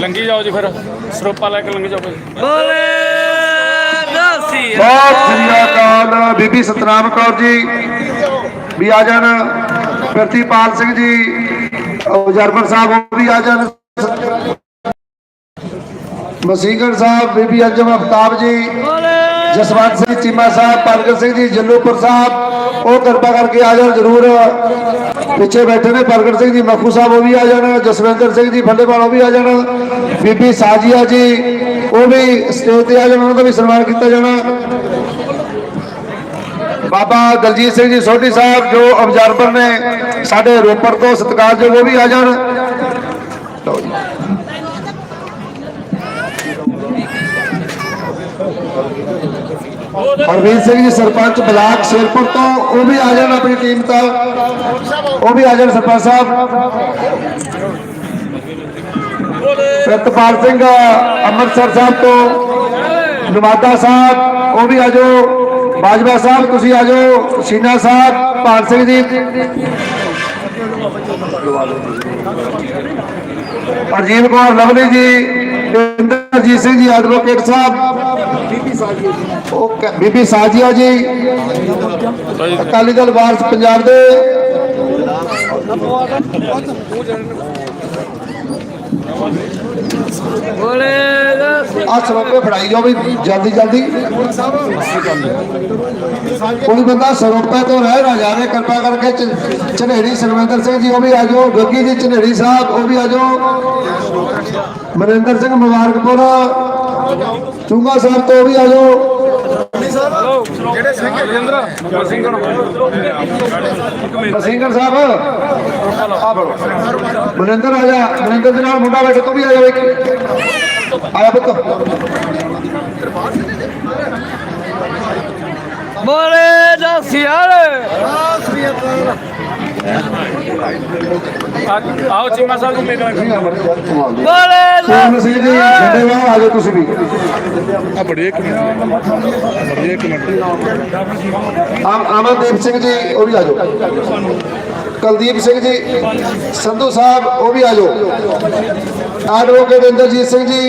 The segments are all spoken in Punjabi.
ਲੰਗੀ ਜਾਓ ਜੀ ਫਿਰ। ਸਰੋਪਾ ਲੈ ਕੇ ਲੰਗੀ ਜਾਓ ਭਾਈ। ਬੋਲੇ ਦਾਸੀ ਬਹੁਤ ਸ੍ਰੀ ਅਕਾਲ ਬੀਬੀ ਸਤਨਾਮ ਕੌਰ ਜੀ। ਵੀ ਆ ਜਾਣ। ਪ੍ਰਤੀਪਾਲ ਸਿੰਘ ਜੀ ਜਰਮਨ ਸਾਹਿਬ ਉਹ ਵੀ ਆ ਜਾਣ। ਮਸੀਗੜ ਸਾਹਿਬ ਬੀਬੀ ਅੰਜਮ ਅਫਤਾਬ ਜੀ। ਬੋਲੇ ਜਸਵੰਤ ਸਿੰਘ ਚੀਮਾ ਸਾਹਿਬ ਪਰਗਟ ਸਿੰਘ ਜੀ ਜੱਲੂਪੁਰ ਸਾਹਿਬ ਉਹ ਕਿਰਪਾ ਕਰਕੇ ਆ ਜਾਣ ਜਰੂਰ ਪਿੱਛੇ ਬੈਠੇ ਨੇ ਪ੍ਰਗਟ ਸਿੰਘ ਜੀ ਮੱਖੂ ਸਾਹਿਬ ਉਹ ਵੀ ਆ ਜਾਣ ਜਸਵਿੰਦਰ ਸਿੰਘ ਜੀ ਫੱਲੇਵਾਲ ਉਹ ਵੀ ਆ ਜਾਣ ਬੀਬੀ ਸਾਜੀਆ ਜੀ ਉਹ ਵੀ ਸਟੇਜ ਤੇ ਆ ਜਾਣ ਉਹਨਾਂ ਦਾ ਵੀ ਸਨਮਾਨ ਕੀਤਾ ਜਾਣਾ ਬਾਬਾ ਦਲਜੀਤ ਸਿੰਘ ਜੀ ਸੋਢੀ ਸਾਹਿਬ ਜੋ ਅਬਜ਼ਰਵਰ ਨੇ ਸਾਡੇ ਰੋਪੜ ਤੋਂ ਸਤਿਕਾਰਯੋਗ ਉਹ ਵੀ ਆ ਜਾਣ ਲਓ ਜੀ ਹਰਵੀਰ ਸਿੰਘ ਜੀ ਸਰਪੰਚ ਬਲਾਕ ਸ਼ੇਰਪੁਰ ਤੋਂ, ਉਹ ਵੀ ਆ ਜਾਣ ਆਪਣੀ ਟੀਮ ਤੋਂ। ਉਹ ਵੀ ਆ ਜਾਣ ਸਰਪੰਚ ਸਾਹਿਬ। ਪ੍ਰਿਤਪਾਲ ਸਿੰਘ, ਅੰਮ੍ਰਿਤਸਰ ਸਾਹਿਬ ਤੋਂ, ਨਵਾਦਾ ਸਾਹਿਬ, ਉਹ ਵੀ ਆ ਜਾਓ। ਬਾਜਵਾ ਸਾਹਿਬ, ਤੁਸੀਂ ਆ ਜਾਓ। ਸ਼ੀਨਾ ਸਾਹਿਬ ਭਾਨ ਸਿੰਘ ਜੀ। ਅਰਜੀਤ ਕੌਰ ਲਵਲੀ ਜੀ, ਇੰਦਰਜੀਤ ਸਿੰਘ ਜੀ ਐਡਵੋਕੇਟ ਸਾਹਿਬ। ਉਹ ਬੀਬੀ ਸਾਜੀਆ ਜੀ। ਅਕਾਲੀ ਦਲ ਵਾਰਸ ਪੰਜਾਬ ਦੇ। ਆ ਸਰੋਪੇ ਫੜਾਈ ਜਾਓ ਵੀ ਜਲਦੀ ਜਲਦੀ। ਕੋਈ ਬੰਦਾ ਸਰੋਪੇ ਤੋਂ ਰਹਿ ਨਾ ਜਾਵੇ, ਕਿਰਪਾ ਕਰਕੇ ਚ- ਝਨੇੜੀ ਸਰਵਿੰਦਰ ਸਿੰਘ ਜੀ, ਉਹ ਵੀ ਆ ਜਾਓ। ਗੱਗੀ ਜੀ ਝਨੇੜੀ ਸਾਹਿਬ, ਉਹ ਵੀ ਆ ਜਾਓ। ਮਨਿੰਦਰ ਸਿੰਘ ਮੁਬਾਰਕਪੁਰ, ਚੁੰਗਾ ਸਾਹਿਬ ਤੋਂ ਉਹ ਵੀ ਆ ਜਾਓ। ਮਸਿੰਗਰ ਸਾਹਿਬ। ਆ ਬੜੋ ਆ ਜਾ। ਮਨਿੰਦਰ ਦੇ ਨਾਲ ਮੁੰਡਾ ਬੈਠੇ ਤੂੰ ਵੀ ਆ ਜਾ ਇੱਕ ਆਇਆ ਪੁੱਤ। ਬੋਲੇ ਦਾਸੀ ਵਾਲੇ ਆਓ ਚੀਮਾ ਸਾਹਿਬ ਜੀ ਮੇਰੇ ਨਾਲ ਬੋਲੇ ਸੋਨ ਸਿੰਘ ਜੀ ਛੱਡੇ ਵਾ ਆ ਜਾਓ ਤੁਸੀਂ ਵੀ। ਆ ਬੜੀ ਇੱਕ ਮਿੰਟ ਬੜੀ ਇੱਕ ਮਿੰਟ। ਆਮ ਅਮਨਦੀਪ ਸਿੰਘ ਜੀ ਉਹ ਵੀ ਆ ਜਾਓ। ਕੁਲਦੀਪ ਸਿੰਘ ਜੀ ਸੰਧੂ ਸਾਹਿਬ ਉਹ ਵੀ ਆ ਜਾਓ। ਐਡਵੋਕੇਟ ਇੰਦਰਜੀਤ ਸਿੰਘ ਜੀ।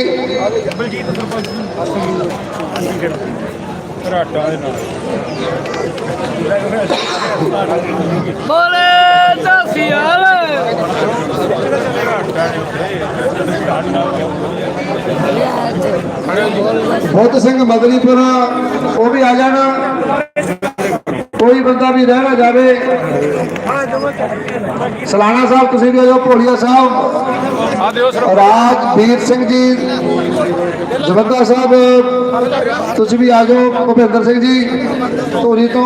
ਬੋਲੇ ਬੁੱਧ ਸਿੰਘ ਮਦਨੀਪੁਰ ਉਹ ਵੀ ਆ ਜਾਣ। ਕੋਈ ਬੰਦਾ ਵੀ ਰਹਿ ਨਾ ਜਾਵੇ। ਸਲਾਣਾ ਸਾਹਿਬ, ਤੁਸੀਂ ਵੀ ਆ ਜਾਓ, ਭੋਲੀਆ ਸਾਹਿਬ। ਰਾਜਵੀਰ ਸਿੰਘ ਜੀ, ਜਵੰਦਾ ਸਾਹਿਬ, ਤੁਸੀਂ ਵੀ ਆ ਜਾਓ, ਭੁਪਿੰਦਰ ਸਿੰਘ ਜੀ ਧੋਰੀ ਤੋਂ।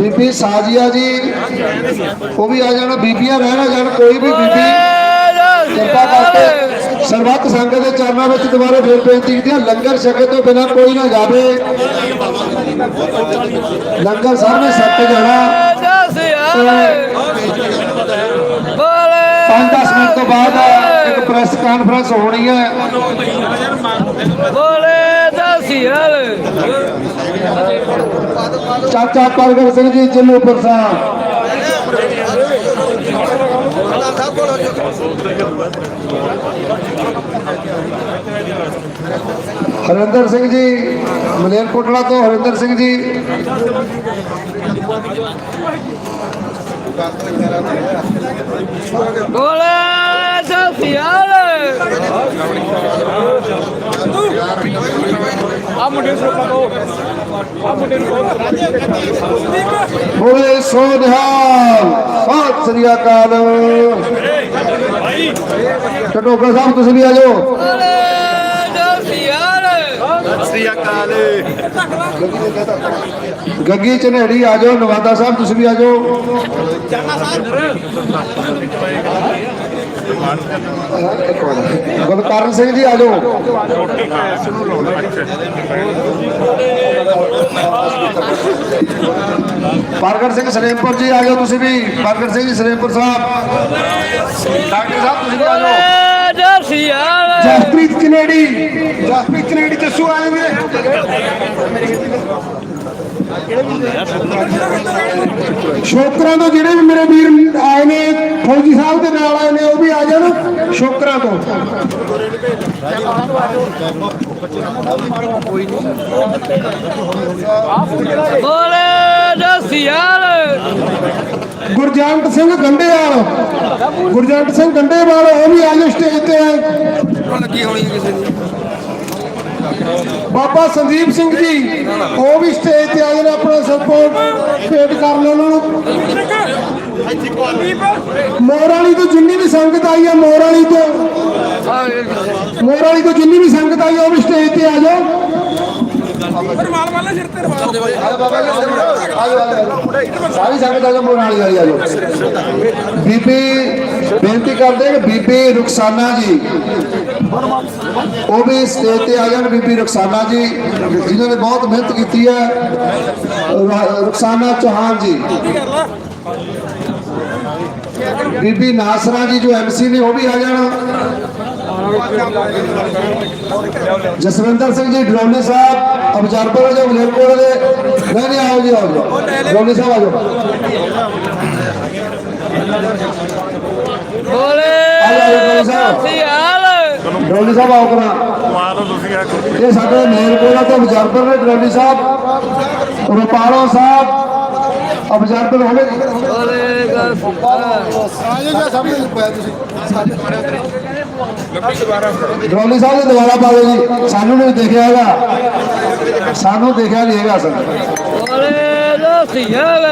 ਬੀਬੀ ਸਾਜੀਆ ਜੀ, ਉਹ ਵੀ ਆ ਜਾਣਾ, ਬੀਬੀਆਂ ਰਹਿਣਾ ਜਾਣ, ਕੋਈ ਵੀ ਬੀਬੀ ਕਿਰਪਾ ਕਰਕੇ ਸਰਬੱਤ ਸੰਗਤ ਦੇ ਚਰਨਾਂ ਵਿੱਚ ਦੁਬਾਰਾ ਫੇਰ ਬੇਨਤੀ ਕੀਤੀ ਹੈ ਲੰਗਰ ਛਕੇ ਤੋਂ ਬਿਨਾਂ ਕੋਈ ਨਾ ਜਾਵੇ। ਲੰਗਰ ਸਾਹਮਣੇ ਸੱਤ ਜਾਣਾ। ਪੰਜ ਵਾਲੇ ਬੋਲੇ 5-10 ਮਿੰਟ ਤੋਂ ਬਾਅਦ ਇੱਕ ਪ੍ਰੈਸ ਕਾਨਫਰੰਸ ਹੋਣੀ ਹੈ। ਬੋਲੇ। ਚਾਚਾ ਪ੍ਰਗਟ ਸਿੰਘ ਜੀ ਜੱਲੂਪੁਰ ਸਾਹਿਬ। ਹਰਿੰਦਰ ਸਿੰਘ ਜੀ ਮਲੇਰਕੋਟਲਾ ਤੋਂ ਹਰਿੰਦਰ ਸਿੰਘ ਜੀ। ਬੋਲੇ ਵਾਲੇ ਆ ਮੁੰਡੇ ਸਰੋਪਾ ਕੋ ਆ ਮੁੰਡੇ ਨੂੰ ਬੋਲੇ ਸੋ ਨਿਹਾਲ ਸਤਿ ਸ੍ਰੀ ਅਕਾਲ। ਟਟੋਕਾ ਸਾਹਿਬ, ਤੁਸੀਂ ਵੀ ਆ ਜਾਓ। ਗੱਗੀ ਚਨੇੜੀ ਆ ਜਾਓ, ਨਵਾਦਾ ਸਾਹਿਬ, ਤੁਸੀਂ ਵੀ ਆ ਜਾਓ। ਇੱਕ ਸਿੰਘ ਜੀ, ਆ ਜਾਓ। ਪ੍ਰਗਟ ਸਿੰਘ ਸਲੇਮਪੁਰ ਜੀ, ਆ ਜਾਓ ਤੁਸੀਂ ਵੀ। ਪ੍ਰਗਟ ਸਿੰਘ ਜੀ ਸਲੇਮਪੁਰ ਸਾਹਿਬ। ਡਾਕਟਰ ਸਾਹਿਬ, ਤੁਸੀਂ ਵੀ ਆ ਜਾਓ। ਜਸਪ੍ਰੀਤ ਕਨੇਡੀ। ਜਸਪ੍ਰੀਤ ਕਨੇਡੀ, ਦੱਸੋ ਆਏ ਵੀਰੇ ਸ਼ੋਕਰਾਂ ਤੋਂ ਜਿਹੜੇ ਵੀ ਮੇਰੇ ਵੀਰ ਆਏ ਨੇ ਫੌਜੀ ਸਾਹਿਬ ਦੇ ਨਾਲ ਆਏ ਨੇ ਉਹ ਵੀ ਆ ਜਾਣ ਸ਼ੋਕਰਾਂ ਤੋਂ। ਬੋਲੇ ਦਸਿਆਲ ਗੁਰਜੰਟ ਸਿੰਘ ਗੰਡੇਵਾਲ ਗੁਰਜੰਟ ਸਿੰਘ ਗੰਡੇਵਾਲ ਉਹ ਵੀ ਆ ਜਾਓ ਸਟੇਜ ਤੇ ਲੱਗੀ ਹੋਣੀ ਕਿਸੇ ਦੀ? ਬਾਬਾ ਸੰਦੀਪ ਸਿੰਘ ਜੀ, ਉਹ ਵੀ ਸਟੇਜ ਤੇ ਆ ਜਾਣ ਆਪਣਾ ਸਪੋਰਟ ਪੇਟ ਕਰ ਲੈਣ ਉਹਨਾਂ ਨੂੰ। ਮੋਰਾਲੀ ਤੋਂ ਜਿੰਨੀ ਵੀ ਸੰਗਤ ਆਈ ਹੈ ਮੋਰਾਲੀ ਤੋਂ ਮੋਰਾਲੀ ਤੋਂ ਜਿੰਨੀ ਵੀ ਸੰਗਤ ਆਈ ਹੈ ਉਹ ਵੀ ਸਟੇਜ ਤੇ ਆ ਜਾਓ। ਸਾਰੀ ਸੰਗਤ ਆ ਜਾਓ ਮੋਰਾਲੀ ਆ ਜਾਓ ਬੀਬੀ ਬੇਨਤੀ ਕਰਦੇ ਕਿ ਬੀਬੀ ਰੁਖਸਾਨਾ ਜੀ। ਉਹ ਵੀ ਸਟੇਜ ਤੇ ਆ ਜਾਣ, ਬੀਬੀ ਰੁਖਸਾਨਾ ਜੀ, ਜਿਨ੍ਹਾਂ ਨੇ ਬਹੁਤ ਮਿਹਨਤ ਕੀਤੀ ਹੈ। ਰ- ਰੁਖਸਾਨਾ ਚੌਹਾਨ ਜੀ। ਬੀਬੀ ਨਾਸਰਾ ਜੀ ਜੋ ਐਮਸੀ ਨੇ ਉਹ ਵੀ ਆ ਜਾਣ। ਜਸਵਿੰਦਰ ਸਿੰਘ ਜੀ ਡਰੋਨੇ ਸਾਹਿਬ ਅਬਜਰਬਰ ਜੋ ਮਲੇਰਕੋਟ ਦੇ ਨਹੀਂ ਨਹੀਂ ਆਓ ਜੀ ਆਓ ਡਰੋਨੇ ਸਾਹਿਬ ਆ ਜਾਓ। ਬੋਲੇ ਡਰੋਨੀ ਸਾਹਿਬ। ਆਓ ਕਰਾਂ। ਇਹ ਸਾਡੇ ਮੇਲਕੋਲਾ ਤੋਂ ਅਬਜ਼ਰਵਰ ਨੇ ਡਰੋਨੀ ਸਾਹਿਬ। ਰੁਪਾਲੋ ਸਾਹਿਬ ਅਬਜ਼ਰਵਰ ਹੋਣੇ ਬੋਲੇ ਦਸਿਆਲ ਡਰੋਨੀ ਸਾਹਿਬ ਦੇ ਦੁਬਾਰਾ ਪਾ ਦਿਓ ਜੀ। ਸਾਨੂੰ ਨਹੀਂ ਦੇਖਿਆ ਹੈਗਾ। ਸਾਨੂੰ ਦੇਖਿਆ ਨਹੀਂ ਹੈਗਾ ਅਸਲ। ਦਸਿਆਲ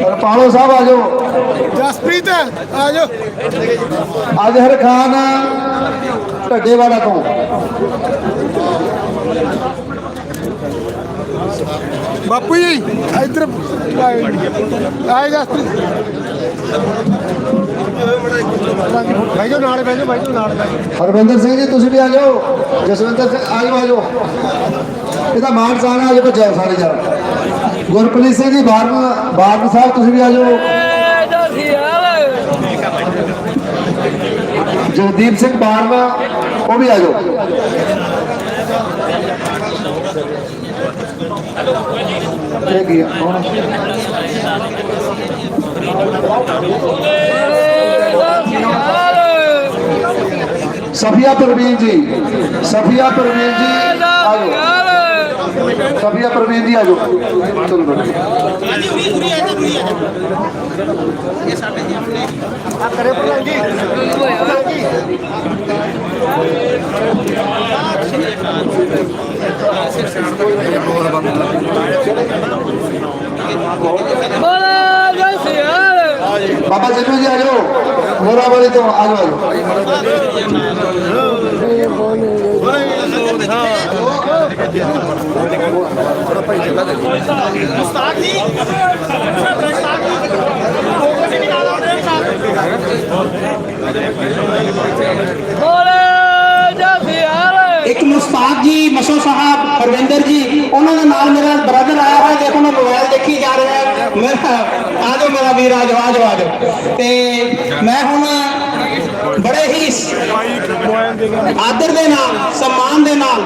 ਰੁਪਾਲੋ ਸਾਹਿਬ ਆ ਜਾਓ। ਜਸਪ੍ਰੀਤ ਆ ਜਾਓ। ਅਜ਼ਹਰ ਖਾਨ ਢੱਡੇਵਾੜਾ ਤੋਂ। ਬਾਪੂ ਜੀ, ਇੱਧਰ ਆਏਗਾ ਜਸਪ੍ਰੀਤ ਨਾਲ ਬਹਿ ਜਾਓ ਨਾਲ ਹਰਵਿੰਦਰ ਸਿੰਘ ਜੀ, ਤੁਸੀਂ ਵੀ ਆ ਜਾਓ। ਜਸਵਿੰਦਰ ਸਿੰਘ ਆ ਜਾਓ ਆ ਜਾਓ ਇਹਦਾ ਮਾਨ ਸਾਨਾ ਆ ਭੱਜਿਆ ਸਾਰੇ ਜਣ। ਗੁਰਪ੍ਰੀਤ ਸਿੰਘ ਜੀ, ਬਾਰਨ ਬਾਰਨ ਸਾਹਿਬ, ਤੁਸੀਂ ਵੀ ਆ ਜਾਓ। ਜਗਦੀਪ ਸਿੰਘ ਬਾਰਵਾ ਉਹ ਵੀ ਆ ਜਾਓ। ਇਹ ਕੀ ਕੌਣ ਸਫੀਆ ਪ੍ਰਵੀਨ ਜੀ ਸਫੀਆ ਪ੍ਰਵੀਨ ਜੀ ਆ ਜਾਓ ਦਸਿਆਲ ਸਫੀਆ ਪ੍ਰਵੀਨ ਜੀ ਆ ਜਾਓ ਚਲੋ ਬੈਠੋ ਬੋਲੇ ਦਸਿਆਲ ਬਾਬਾ ਜੱਟੂ ਜੀ ਆ ਜਾਓ ਮੋਰਾ ਵਾਲੀ ਤੋਂ ਆ ਜਾਓ ਬੋਲੇ ਦਸਿਆਲ ਇੱਕ ਮੁਸਤਾਕ ਜੀ, ਮਸੋ ਸਾਹਿਬ, ਹਰਵਿੰਦਰ ਜੀ, ਉਹਨਾਂ ਦੇ ਨਾਲ ਮੇਰਾ ਬ੍ਰਦਰ ਆਇਆ ਹੋਇਆ, ਦੇਖੋ ਮੈਂ ਮੋਬਾਈਲ ਦੇਖੀ ਜਾ ਰਿਹਾ ਮੇਰਾ ਆ ਜਾਓ ਮੇਰਾ ਵੀਰ, ਆ ਜਾਓ, ਆ ਤੇ ਮੈਂ ਹੁਣ ਬੜੇ ਹੀ ਆਦਰ ਦੇ ਨਾਲ, ਸਨਮਾਨ ਦੇ ਨਾਲ,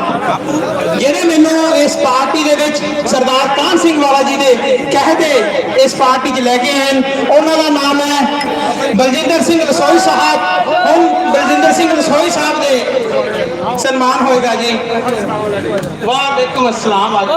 ਜਿਹੜੇ ਮੈਨੂੰ ਇਸ ਪਾਰਟੀ ਦੇ ਵਿੱਚ ਸਰਦਾਰ ਕਾਨ ਸਿੰਘ ਵਾਲਾ ਜੀ ਦੇ ਕਹਦੇ ਇਸ ਪਾਰਟੀ 'ਚ ਲੈ ਕੇ ਆਏ ਉਹਨਾਂ ਦਾ ਨਾਮ ਹੈ ਬਲਜਿੰਦਰ ਸਿੰਘ ਰਸੋਈ ਸਾਹਿਬ। ਹੁਣ ਬਲਜਿੰਦਰ ਸਿੰਘ ਰਸੋਈ ਸਾਹਿਬ ਦੇ ਸਨਮਾਨ ਹੋਏਗਾ ਜੀ। ਵਾਲੇਕੁਮ ਅਸਲਾਮ ਆ ਜਾਓ।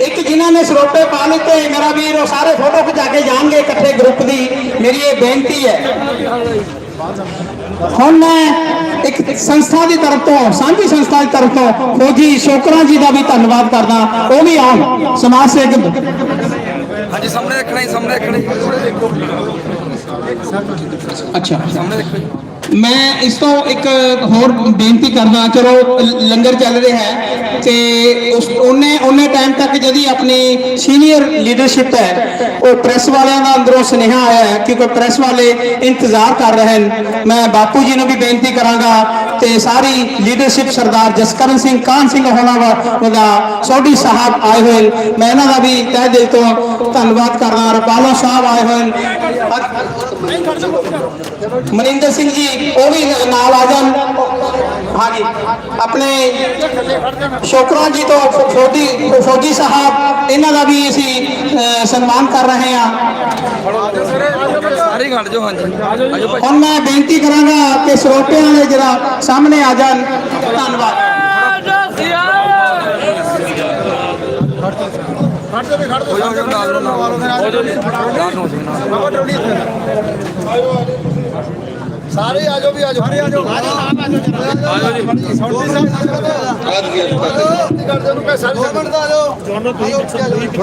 ਇੱਕ ਜਿਨ੍ਹਾਂ ਨੇ ਸਰੋਪੇ ਪਾ ਲਿੱਤੇ ਮੇਰਾ ਵੀਰ ਉਹ ਸਾਰੇ ਫੋਟੋ ਖਿਚਾ ਕੇ ਜਾਣਗੇ ਇਕੱਠੇ ਗਰੁੱਪ ਦੀ। ਮੇਰੀ ਇਹ ਬੇਨਤੀ ਹੈ। ਹੁਣ ਮੈਂ ਇੱਕ ਸੰਸਥਾ ਦੀ ਤਰਫ ਤੋਂ ਸਾਂਝੀ ਸੰਸਥਾ ਦੀ ਤਰਫ ਤੋਂ ਖੋਜੀ ਸ਼ੋਕਰਾ ਜੀ ਦਾ ਵੀ ਧੰਨਵਾਦ ਕਰਦਾ। ਉਹ ਵੀ ਆਉਣ ਸਮਾਜ ਸੇਵਕ। ਹਾਂਜੀ ਸਾਹਮਣੇ ਦੇਖਣਾ ਜੀ ਸਾਹਮਣੇ ਦੇਖਣਾ ਜੀ। ਅੱਛਾ। ਸਾਹਮਣੇ ਦੇਖੋ ਜੀ। ਮੈਂ ਇਸ ਤੋਂ ਇੱਕ ਹੋਰ ਬੇਨਤੀ ਕਰਦਾ, ਚਲੋ ਲੰਗਰ ਚੱਲ ਰਿਹਾ ਹੈ ਤੇ ਉਸ, ਉਹਨੇ ਉਹਨੇ ਟਾਈਮ ਤੱਕ ਜਦੀ ਆਪਣੀ ਸੀਨੀਅਰ ਲੀਡਰਸ਼ਿਪ ਹੈ, ਉਹ ਪ੍ਰੈਸ ਵਾਲਿਆਂ ਦਾ ਅੰਦਰੋਂ ਸੁਨੇਹਾ ਆਇਆ ਹੈ, ਕਿਉਂਕਿ ਪ੍ਰੈਸ ਵਾਲੇ ਇੰਤਜ਼ਾਰ ਕਰ ਰਹੇ ਹਨ। ਮੈਂ ਬਾਪੂ ਜੀ ਨੂੰ ਵੀ ਬੇਨਤੀ ਕਰਾਂਗਾ ਤੇ ਸਾਰੀ ਲੀਡਰਸ਼ਿਪ ਸਰਦਾਰ ਜਸਕਰਨ ਸਿੰਘ ਕਾਨ ਸਿੰਘ ਹੋਣਾ ਵਾ ਦਾ ਸੋਢੀ ਸਾਹਿਬ ਆਏ ਹੋਏ। ਮੈਂ ਇਹਨਾਂ ਦਾ ਵੀ ਤਹਿ ਦਿਲ ਤੋਂ ਧੰਨਵਾਦ ਕਰਦਾ ਰਪਾਲਾ ਸਾਹਿਬ ਆਏ ਹੋਏ। ਮਨਿੰਦਰ ਸਿੰਘ ਜੀ ਉਹ ਵੀ ਨਾਲ ਆ ਜਾਣ ਹਾਂਜੀ ਆਪਣੇ ਸ਼ੋਕਰਾਂ ਜੀ ਤੋਂ ਫੌਜੀ ਫੌਜੀ ਸਾਹਿਬ ਇਹਨਾਂ ਦਾ ਵੀ ਅਸੀਂ ਸਨਮਾਨ ਕਰ ਰਹੇ ਹਾਂ ਸਾਰੇ ਖੜ ਜਾਓ ਹਾਂਜੀ ਹੁਣ ਮੈਂ ਬੇਨਤੀ ਕਰਾਂਗਾ ਕਿ ਸਰੋਤਿਆਂ ਵਾਲੇ ਜਰਾ ਸਾਹਮਣੇ ਆ ਜਾਣ। ਧੰਨਵਾਦ। ਹੋ ਜਾਓ ਨਾਲ ਨੂੰ ਨਾਲ ਨੂੰ ਹੋ ਜਾਓ ਜੀ ਨਾਲ। ਨੂੰ ਹੋ ਜਾਓ ਨਾਲ ਨੂੰ। ਸਾਰੇ ਆ ਜਾਓ ਵੀ ਆ ਜਾਓ ਸਾਰੇ ਆ ਜਾਓ ਆ ਜਾਓ ਆ ਜਾਓ ਜੀ ਸੌਂਡੀ ਸਾਹਿਬ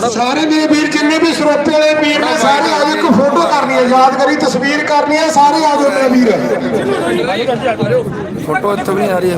ਸਾਰੇ ਮੇਰੇ ਵੀਰ ਜਿੰਨੇ ਵੀ ਸਰੋਤੇ ਵਾਲੇ ਵੀਰ ਨੇ ਸਾਰੇ ਆ ਜਾਓ ਇੱਕ ਫੋਟੋ ਕਰਨੀ ਹੈ ਯਾਦਗਾਰੀ ਤਸਵੀਰ ਕਰਨੀ ਹੈ ਸਾਰੇ ਆ ਜਾਓ ਮੇਰੇ ਵੀਰ ਫੋਟੋ ਇੱਥੋਂ ਵੀ ਨਹੀਂ ਆ ਰਹੀ ਹੈ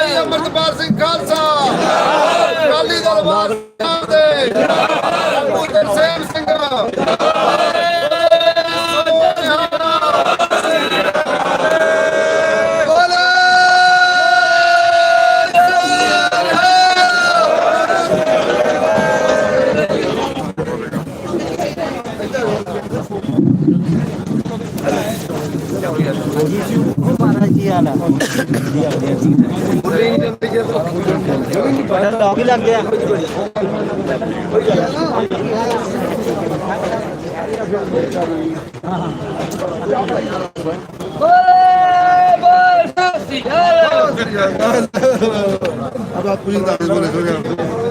ਪੰਜਾਬ ਦੇ ਪੁੱਤਰ ਸੇਮ আবার পুলিশ দাবি বলে চলে আসবে